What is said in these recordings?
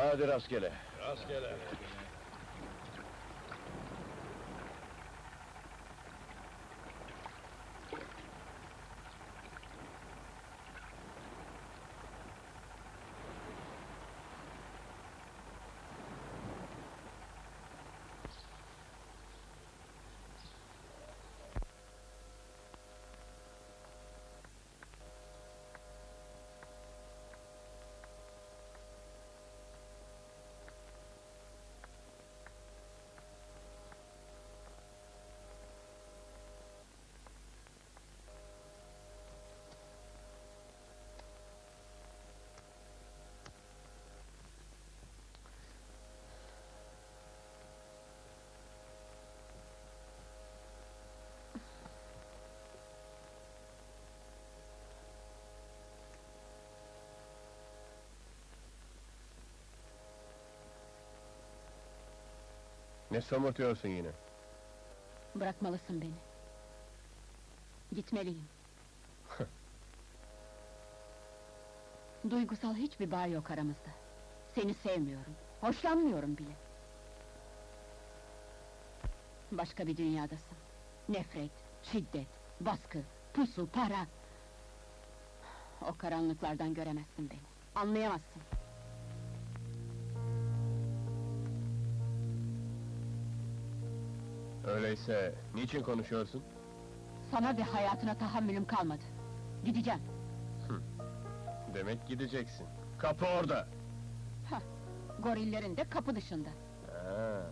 Hadi rastgele. Rastgele. Ne somurtuyorsun yine? Bırakmalısın beni. Gitmeliyim. Duygusal hiçbir bağ yok aramızda. Seni sevmiyorum, hoşlanmıyorum bile. Başka bir dünyadasın. Nefret, şiddet, baskı, pusu, para. O karanlıklardan göremezsin beni. Anlayamazsın. Öyleyse niçin konuşuyorsun? Sana ve hayatına tahammülüm kalmadı. Gideceğim. Demek gideceksin. Kapı orada. Gorillerin de kapı dışında. Ha.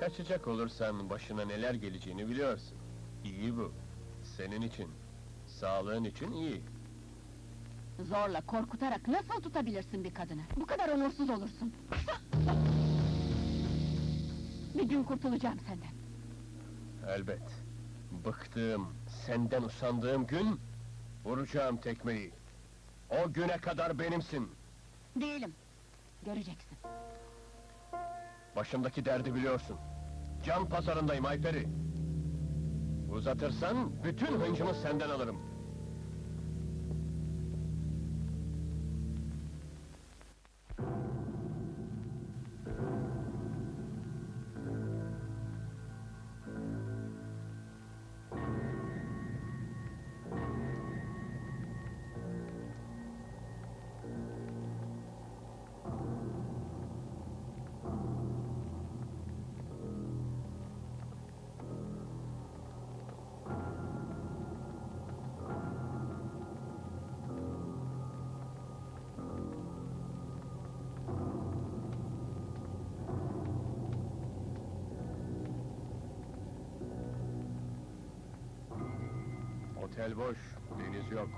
Kaçacak olursan başına neler geleceğini biliyorsun. İyi bu. Senin için, sağlığın için iyi. Zorla, korkutarak nasıl tutabilirsin bir kadını? Bu kadar onursuz olursun. Bir gün kurtulacağım senden. Elbet. Bıktığım, senden usandığım gün... ...vuracağım tekmeyi. O güne kadar benimsin. Değilim. Göreceksin. Başımdaki derdi biliyorsun. Can pazarındayım Ayperi. Uzatırsan bütün hıncımı senden alırım. Otel boş, deniz yok.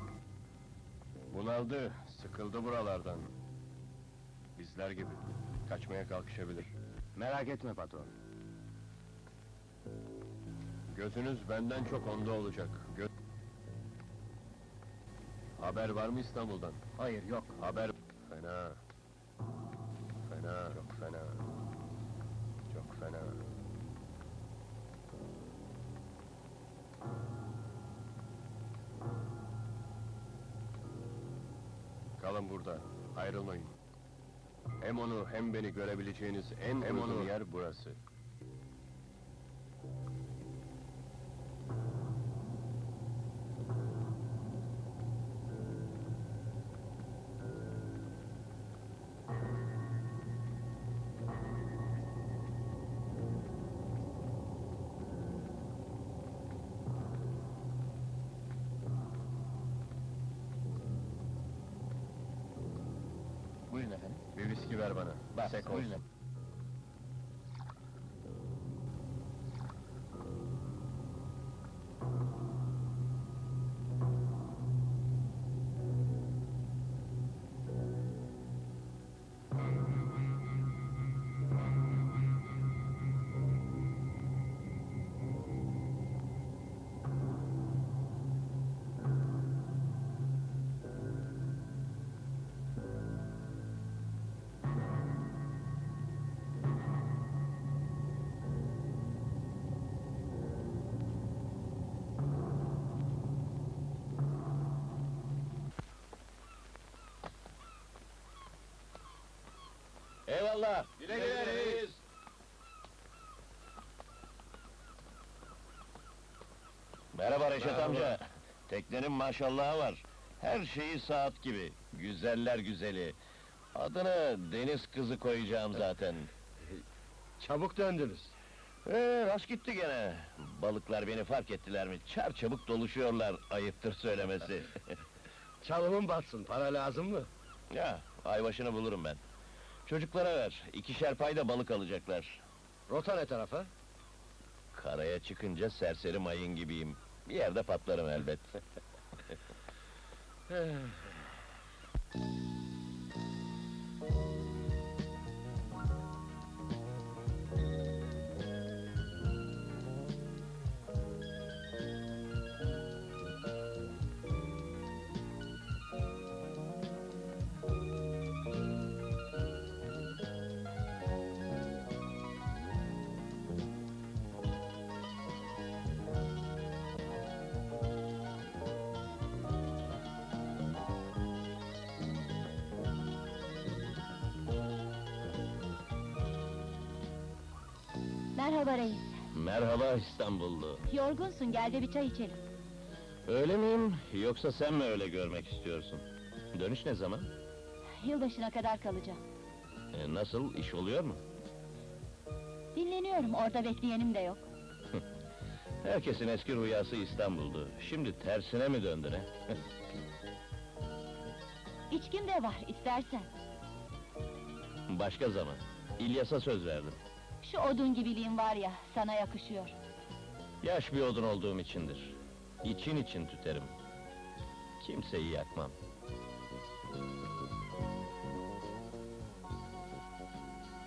Bunaldı, sıkıldı buralardan. Bizler gibi. Kaçmaya kalkışabilir. Merak etme patron. Gözünüz benden çok onda olacak. Gö Haber var mı İstanbul'dan? Hayır yok. Haber... Fena. Fena, çok fena. Çok fena. Kalın burada, ayrılmayın. Hem onu hem beni görebileceğiniz en uygun yer burası. Efendim. Bir viski ver bana. Bak, Sek buyurun. Eyvallah. Güle güle reis. Merhaba Reşat Merhaba. amca. Teknenin maşallahı var. Her şeyi saat gibi. Güzeller güzeli. Adını deniz kızı koyacağım zaten. Çabuk döndünüz. Ee, rast gitti gene. Balıklar beni fark ettiler mi? Çar çabuk doluşuyorlar, ayıptır söylemesi. Çalımın batsın, para lazım mı? ya, aybaşını bulurum ben. Çocuklara ver, ikişer payda balık alacaklar. Rota ne tarafa? Karaya çıkınca serseri mayın gibiyim. Bir yerde patlarım elbet. Merhaba reis. Merhaba İstanbullu. Yorgunsun, gel de bir çay içelim. Öyle miyim, yoksa sen mi öyle görmek istiyorsun? Dönüş ne zaman? Yılbaşına kadar kalacağım. E, nasıl, iş oluyor mu? Dinleniyorum, orada bekleyenim de yok. Herkesin eski rüyası İstanbul'du. Şimdi tersine mi döndün he? İçkim de var, istersen. Başka zaman. İlyas'a söz verdim. Şu odun gibiliğin var ya, sana yakışıyor. Yaş bir odun olduğum içindir. İçin için tüterim. Kimseyi yakmam.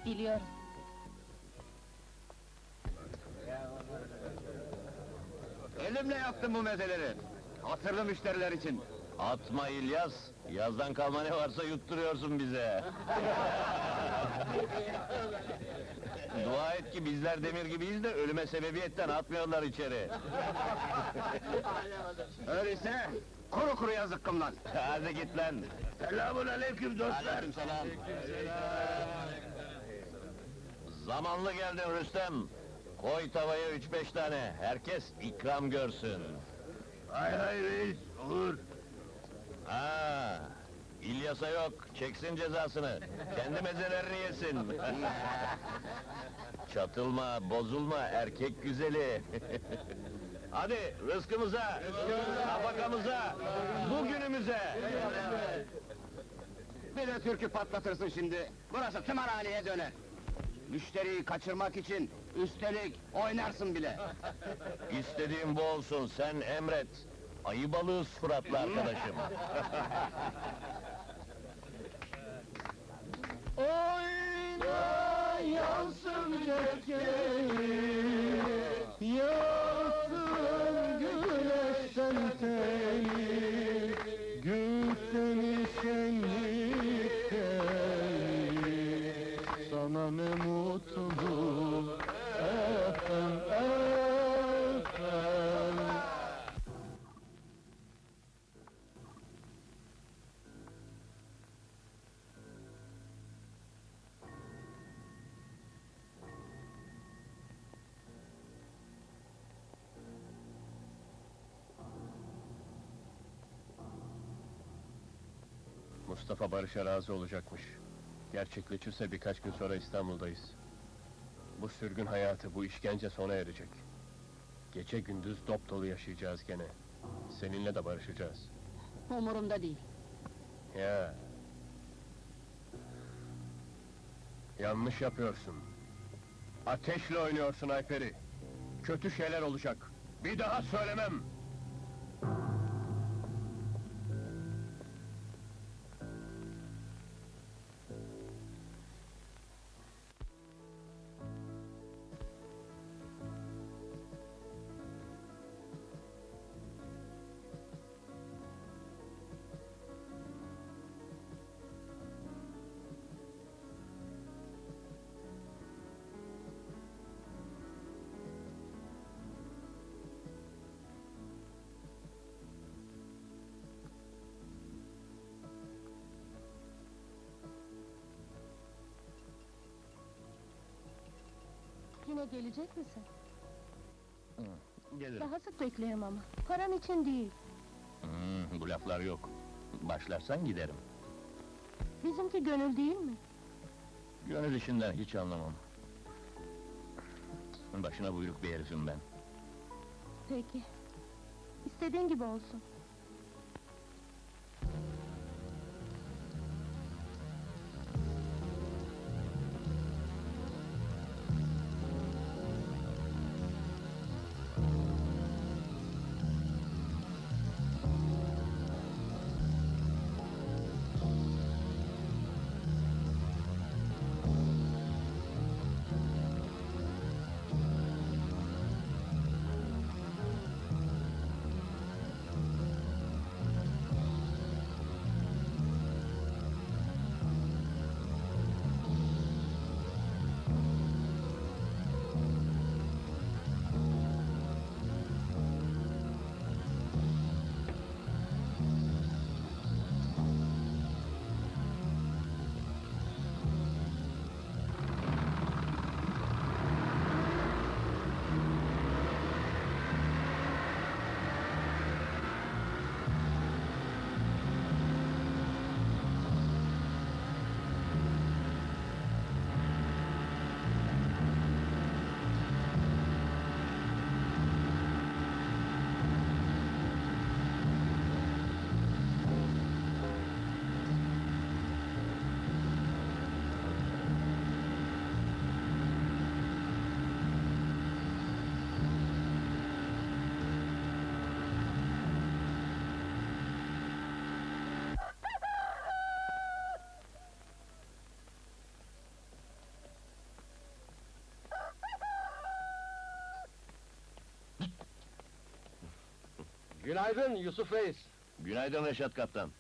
Biliyorum. Elimle yaptım bu mezeleri. Hatırlı müşteriler için. Atma İlyas, yazdan kalma ne varsa yutturuyorsun bize. Dua et ki bizler demir gibiyiz de ölüme sebebiyetten atmıyorlar içeri. Öyleyse kuru kuru yazıkkım lan. Hadi git lan. Selamun aleyküm dostlar. selam. Zamanlı geldin Rüstem. Koy tavaya üç beş tane, herkes ikram görsün. Hay hay reis, olur. Ha, İlyas'a yok, çeksin cezasını. Kendi mezelerini yesin. Çatılma, bozulma, erkek güzeli. Hadi rızkımıza, nafakamıza, bugünümüze. Bir de türkü patlatırsın şimdi. Burası tımarhaneye döner. Müşteriyi kaçırmak için üstelik oynarsın bile. İstediğin bu olsun, sen emret. Ayı balığı suratlı arkadaşım. Oyna yansın çekeri, Mustafa Barış'a razı olacakmış. Gerçekleşirse birkaç gün sonra İstanbul'dayız. Bu sürgün hayatı, bu işkence sona erecek. Gece gündüz dop dolu yaşayacağız gene. Seninle de barışacağız. Umurumda değil. Ya. Yanlış yapıyorsun. Ateşle oynuyorsun Ayperi. Kötü şeyler olacak. Bir daha söylemem. Yine gelecek misin? Gelirim. Daha sık beklerim ama. Param için değil. Hmm, bu laflar yok. Başlarsan giderim. Bizimki gönül değil mi? Gönül işinden hiç anlamam. Başına buyruk bir herifim ben. Peki. İstediğin gibi olsun. Günaydın Yusuf Reis. Günaydın Reşat Kaptan.